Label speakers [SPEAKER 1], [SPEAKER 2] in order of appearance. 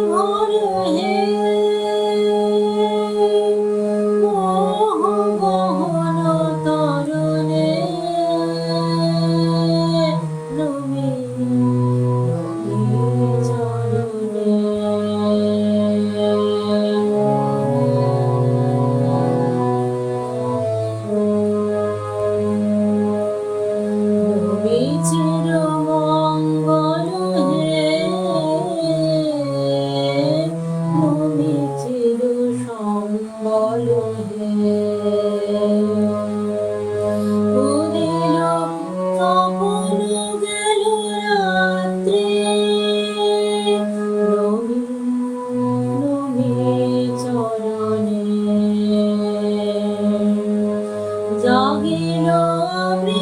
[SPEAKER 1] る বলো হে উদিল তপন গেল রাত্রে রবি রবি চরণে জাগিল আমি